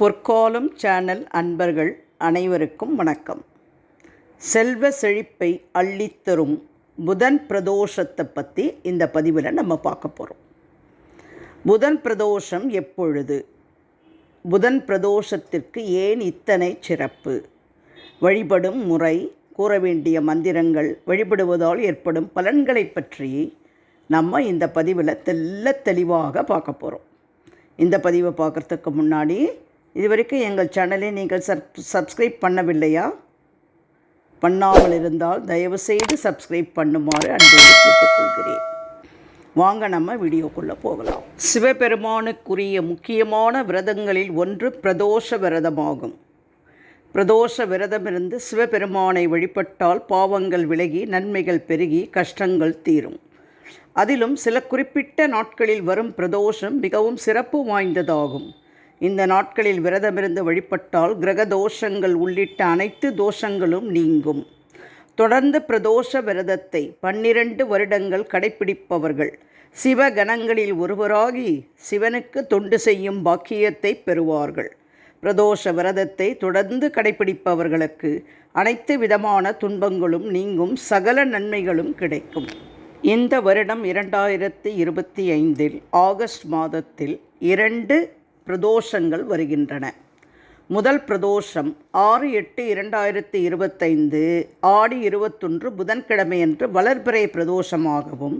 பொற்காலம் சேனல் அன்பர்கள் அனைவருக்கும் வணக்கம். செல்வ செழிப்பை அள்ளித்தரும் புதன் பிரதோஷத்தை பற்றி இந்த பதிவில் நம்ம பார்க்க போகிறோம் புதன் பிரதோஷம் எப்பொழுது? புதன் பிரதோஷத்திற்கு ஏன் இத்தனை சிறப்பு? வழிபடும் முறை கூற வேண்டிய மந்திரங்கள் வழிபடுவதால் ஏற்படும் பலன்களை பற்றி நம்ம இந்த பதிவில் தெல்ல தெளிவாக பார்க்க போகிறோம் இந்த பதிவை பார்க்குறதுக்கு முன்னாடி இதுவரைக்கும் எங்கள் சேனலை நீங்கள் சப் சப்ஸ்கிரைப் பண்ணவில்லையா? பண்ணாமல் இருந்தால் தயவுசெய்து சப்ஸ்கிரைப் பண்ணுமாறு அன்போடு கேட்டுக்கொள்கிறேன். வாங்க நம்ம வீடியோக்குள்ளே போகலாம். சிவபெருமானுக்குரிய முக்கியமான விரதங்களில் ஒன்று பிரதோஷ விரதமாகும். பிரதோஷ விரதமிருந்து சிவபெருமானை வழிபட்டால் பாவங்கள் விலகி நன்மைகள் பெருகி கஷ்டங்கள் தீரும். அதிலும் சில குறிப்பிட்ட நாட்களில் வரும் பிரதோஷம் மிகவும் சிறப்பு வாய்ந்ததாகும். இந்த நாட்களில் விரதமிருந்து வழிபட்டால் கிரக தோஷங்கள் உள்ளிட்ட அனைத்து தோஷங்களும் நீங்கும். தொடர்ந்து பிரதோஷ விரதத்தை பன்னிரண்டு வருடங்கள் கடைப்பிடிப்பவர்கள். சிவகணங்களில் ஒருவராகி சிவனுக்கு தொண்டு செய்யும் பாக்கியத்தை பெறுவார்கள். பிரதோஷ விரதத்தை தொடர்ந்து கடைப்பிடிப்பவர்களுக்கு அனைத்து விதமான துன்பங்களும் நீங்கும் சகல நன்மைகளும் கிடைக்கும். இந்த வருடம் இரண்டாயிரத்தி இருபத்தி ஐந்தில் ஆகஸ்ட் மாதத்தில் இரண்டு பிரதோஷங்கள் வருகின்றன. முதல் பிரதோஷம் ஆறு எட்டு இரண்டாயிரத்தி இருபத்தைந்து ஆடி இருபத்தொன்று புதன்கிழமையன்று வளர்பிறை பிரதோஷமாகவும்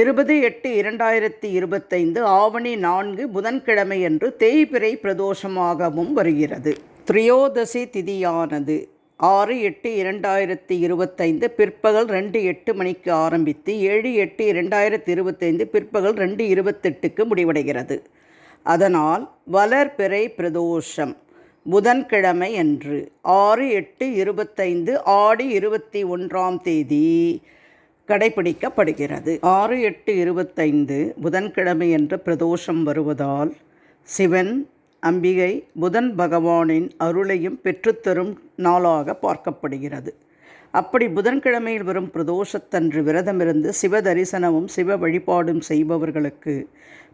இருபது எட்டு இரண்டாயிரத்தி இருபத்தைந்து ஆவணி நான்கு புதன்கிழமையன்று தேய்பிறை பிரதோஷமாகவும் வருகிறது. திரியோதசி திதியானது ஆறு எட்டு இரண்டாயிரத்தி இருபத்தைந்து பிற்பகல் ரெண்டு எட்டு மணிக்கு ஆரம்பித்து ஏழு எட்டு இரண்டாயிரத்தி இருபத்தைந்து பிற்பகல் ரெண்டு இருபத்தெட்டுக்கு முடிவடைகிறது. அதனால் வளர்பிறை பிரதோஷம் புதன்கிழமை அன்று ஆறு எட்டு இருபத்தைந்து ஆடி இருபத்தி ஒன்றாம் தேதி கடைபிடிக்கப்படுகிறது. ஆறு எட்டு இருபத்தைந்து புதன்கிழமை என்ற பிரதோஷம் வருவதால் சிவன் அம்பிகை புதன் பகவானின் அருளையும் பெற்றுத்தரும் நாளாக பார்க்கப்படுகிறது. அப்படி புதன்கிழமையில் வரும் பிரதோஷத்தன்று விரதமிருந்து சிவ தரிசனமும் சிவ வழிபாடும் செய்பவர்களுக்கு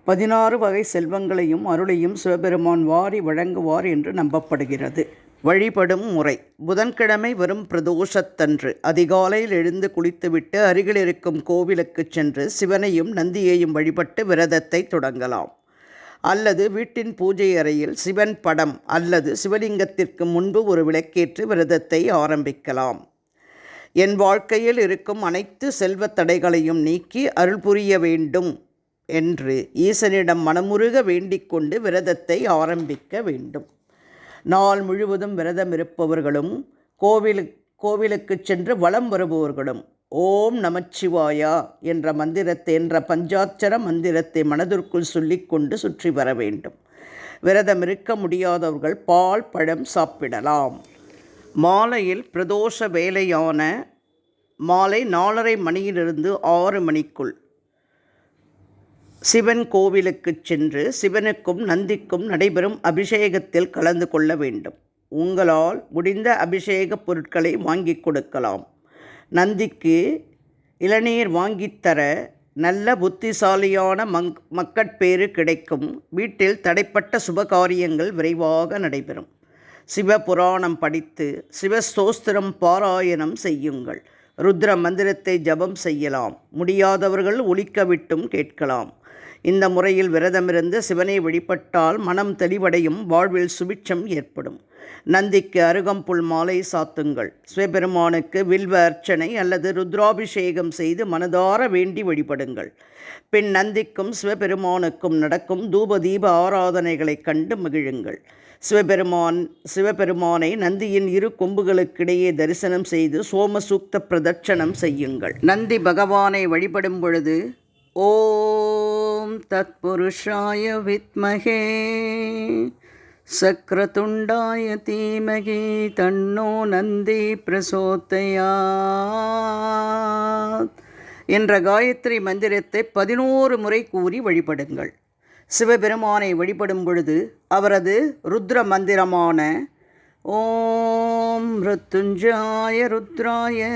பதினாறு வகை செல்வங்களையும் அருளையும் சிவபெருமான் வாரி வழங்குவார் என்று நம்பப்படுகிறது. வழிபடும் முறை. புதன்கிழமை வரும் பிரதோஷத்தன்று. அதிகாலையில் எழுந்து குளித்துவிட்டு அருகில் இருக்கும் கோவிலுக்கு சென்று சிவனையும் நந்தியையும் வழிபட்டு விரதத்தை தொடங்கலாம். அல்லது வீட்டின் பூஜை அறையில் சிவன் படம் அல்லது சிவலிங்கத்திற்கு முன்பு ஒரு விளக்கேற்று விரதத்தை ஆரம்பிக்கலாம். என் வாழ்க்கையில் இருக்கும் அனைத்து செல்வத் தடைகளையும் நீக்கி அருள் புரிய வேண்டும். என்று ஈசனிடம் மனமுருக வேண்டிக் கொண்டு விரதத்தை ஆரம்பிக்க வேண்டும். நாள் முழுவதும் விரதம் இருப்பவர்களும் கோவில் கோவிலுக்கு சென்று வலம் வருபவர்களும் ஓம் நமச்சிவாயா என்ற மந்திரத்தை என்ற பஞ்சாட்சர மந்திரத்தை மனதிற்குள் சொல்லிக்கொண்டு சுற்றி வர வேண்டும். விரதம் இருக்க முடியாதவர்கள் பால் பழம் சாப்பிடலாம். மாலையில் பிரதோஷ வேலையான மாலை நாலரை மணியிலிருந்து ஆறு மணிக்குள். சிவன் கோவிலுக்கு சென்று சிவனுக்கும் நந்திக்கும் நடைபெறும் அபிஷேகத்தில் கலந்து கொள்ள வேண்டும். உங்களால் முடிந்த அபிஷேக பொருட்களை வாங்கி கொடுக்கலாம். நந்திக்கு இளநீர் வாங்கித்தர நல்ல புத்திசாலியான மங் மக்கட்பேறு கிடைக்கும். வீட்டில் தடைப்பட்ட சுபகாரியங்கள் விரைவாக நடைபெறும். சிவபுராணம் படித்து சிவஸ்தோஸ்திரம் பாராயணம் செய்யுங்கள். ருத்ர மந்திரத்தை ஜபம் செய்யலாம். முடியாதவர்கள் ஒழிக்க விட்டும் கேட்கலாம். இந்த முறையில் விரதமிருந்து சிவனை வழிபட்டால் மனம் தெளிவடையும் வாழ்வில் சுபிட்சம் ஏற்படும். நந்திக்கு அருகம்புல் மாலை சாத்துங்கள். சிவபெருமானுக்கு வில்வ அர்ச்சனை அல்லது ருத்ராபிஷேகம் செய்து மனதார வேண்டி வழிபடுங்கள். பின் நந்திக்கும் சிவபெருமானுக்கும் நடக்கும் தூப தீப ஆராதனைகளைக் கண்டு மகிழுங்கள். சிவபெருமான் சிவபெருமானை நந்தியின் இரு கொம்புகளுக்கிடையே தரிசனம் செய்து சோமசூக்த பிரதட்சணம் செய்யுங்கள். நந்தி பகவானை வழிபடும் பொழுது ஓ தத்புருஷாய வித்மகே சக்ரதுண்டாய தீமகி தன்னோ நந்தி பிரசோத்தையாத் என்ற காயத்ரி மந்திரத்தை பதினோரு முறை கூறி வழிபடுங்கள். சிவபெருமானை வழிபடும் பொழுது அவரது ருத்ர மந்திரமான ஓம் ருத்துஞ்சாய ருத்ராய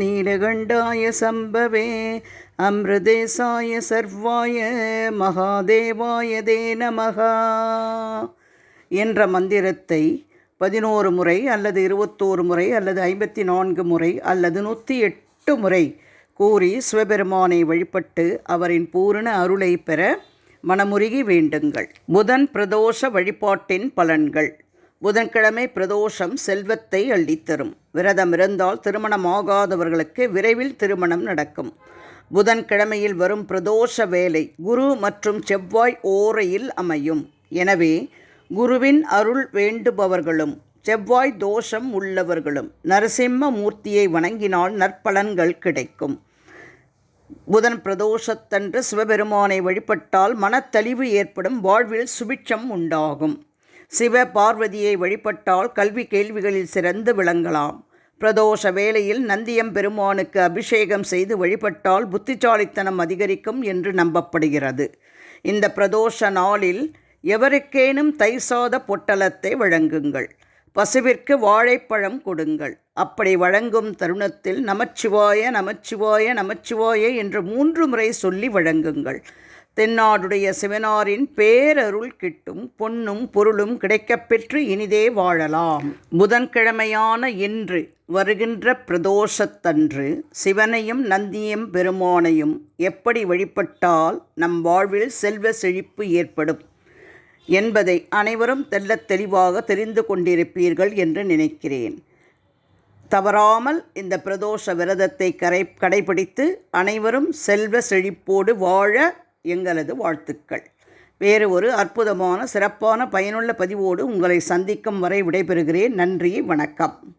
நீலகண்டாய சம்பவே அமிர்தேசாய சர்வாய மகாதேவாய தே நமகா என்ற மந்திரத்தை பதினோரு முறை அல்லது இருபத்தோரு முறை அல்லது ஐம்பத்தி நான்கு முறை அல்லது நூற்றி எட்டு முறை கூறி சிவபெருமானை வழிபட்டு அவரின் பூரண அருளை பெற மனமுருகி வேண்டுங்கள். புதன் பிரதோஷ வழிபாட்டின் பலன்கள். புதன்கிழமை பிரதோஷம் செல்வத்தை அள்ளித்தரும். விரதம் இருந்தால் திருமணமாகாதவர்களுக்கு விரைவில் திருமணம் நடக்கும். புதன்கிழமையில் வரும் பிரதோஷ வேலை குரு மற்றும் செவ்வாய் ஓரையில் அமையும். எனவே குருவின் அருள் வேண்டுபவர்களும் செவ்வாய் தோஷம் உள்ளவர்களும் நரசிம்ம மூர்த்தியை வணங்கினால் நற்பலன்கள் கிடைக்கும். புதன் பிரதோஷத்தன்று சிவபெருமானை வழிபட்டால் மனத்தளிவு ஏற்படும் வாழ்வில் சுபிட்சம் உண்டாகும். சிவ பார்வதியை வழிபட்டால் கல்வி கேள்விகளில் சிறந்து விளங்கலாம். பிரதோஷ வேளையில் நந்தியம் பெருமானுக்கு அபிஷேகம் செய்து வழிபட்டால் புத்திசாலித்தனம் அதிகரிக்கும் என்று நம்பப்படுகிறது. இந்த பிரதோஷ நாளில் எவருக்கேனும் தைசாத பொட்டலத்தை வழங்குங்கள். பசுவிற்கு வாழைப்பழம் கொடுங்கள். அப்படி வழங்கும் தருணத்தில் நமச்சிவாய நமச்சிவாய நமச்சிவாய என்று மூன்று முறை சொல்லி வழங்குங்கள். தென்னாடுடைய சிவனாரின் பேரருள் கிட்டும் பொன்னும் பொருளும் கிடைக்கப்பெற்று இனிதே வாழலாம். புதன்கிழமையான இன்று வருகின்ற பிரதோஷத்தன்று சிவனையும் நந்தியும் பெருமானையும் எப்படி வழிபட்டால் நம் வாழ்வில் செல்வ செழிப்பு ஏற்படும் என்பதை அனைவரும் தெள்ளத் தெளிவாக தெரிந்து கொண்டிருப்பீர்கள் என்று நினைக்கிறேன். தவறாமல் இந்த பிரதோஷ விரதத்தை கரை கடைபிடித்து அனைவரும் செல்வ செழிப்போடு வாழ எங்களது வாழ்த்துக்கள். வேறு ஒரு அற்புதமான சிறப்பான பயனுள்ள பதிவோடு உங்களை சந்திக்கும் வரை விடைபெறுகிறேன். நன்றி வணக்கம்.